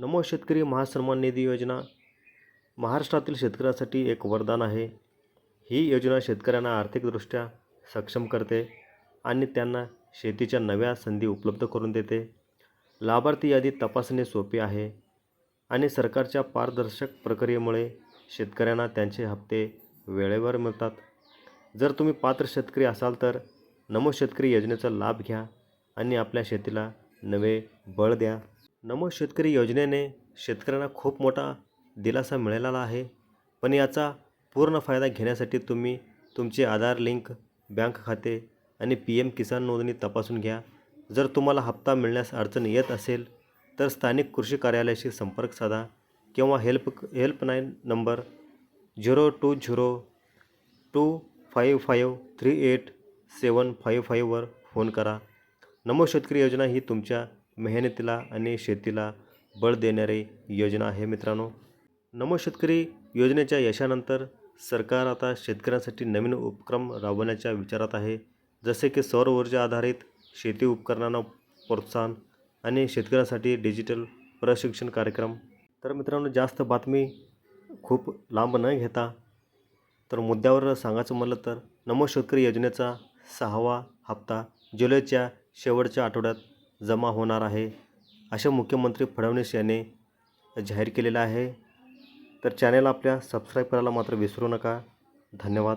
नमो शेतकरी महासन्मान निधी योजना. महाराष्ट्रातील शेतकऱ्यांसाठी एक वरदान आहे. ही योजना शेतकऱ्यांना आर्थिकदृष्ट्या सक्षम करते आणि त्यांना शेतीच्या नव्या संधी उपलब्ध करून देते. लाभार्थी यादी तपासणे सोपे आहे आणि सरकारच्या पारदर्शक प्रक्रियेमुळे शेतकऱ्यांना त्यांचे हप्ते वेळेवर मिळतात. जर तुम्ही पात्र शेतकरी असाल तर नमो शेतकरी योजनेचा लाभ घ्या आणि आपल्या शेतीला नवे बळ द्या. नमो शेतकरी योजनेने शेतकऱ्यांना खूप मोठा दिलासा मिळालेला आहे. पण याचा पूर्ण फायदा घेण्यासाठी तुम्ही तुमचे आधार लिंक बँक खाते आणि पी एम किसान नोंदणी तपासून घ्या. जर तुम्हाला हप्ता मिळण्यास अडचण येत असेल तर स्थानिक कृषी कार्यालयाशी संपर्क साधा किंवा help helpline number zero two zero two five five three eight seven five फाईव्हवर phone करा. नमो शेतकरी योजना ही तुमच्या मेहनतीला आणि शेतीला बळ देणारी योजना आहे मित्रांनो. नमो शेतकरी योजनेच्या यशानंतर सरकार आता शेतकऱ्यांसाठी नवीन उपक्रम राबवण्याच्या विचारात आहे. जसे की सौर ऊर्जा आधारित शेती उपकरणांना प्रोत्साहन आणि शेतकऱ्यांसाठी डिजिटल प्रशिक्षण कार्यक्रम. तर मित्रांनो जास्त बातमी खूप लांब न घेता तर मुद्द्यावर सांगायचं म्हटलं तर नमो शेतकरी योजनेचा सहावा हप्ता जुलैच्या शेवटच्या आठवड्यात जमा होणार आहे. असे मुख्यमंत्री फडणवीस यांनी जाहीर केलेलं आहे. तर चॅनेल आपल्या सबस्क्राईब करायला मात्र विसरू नका. धन्यवाद.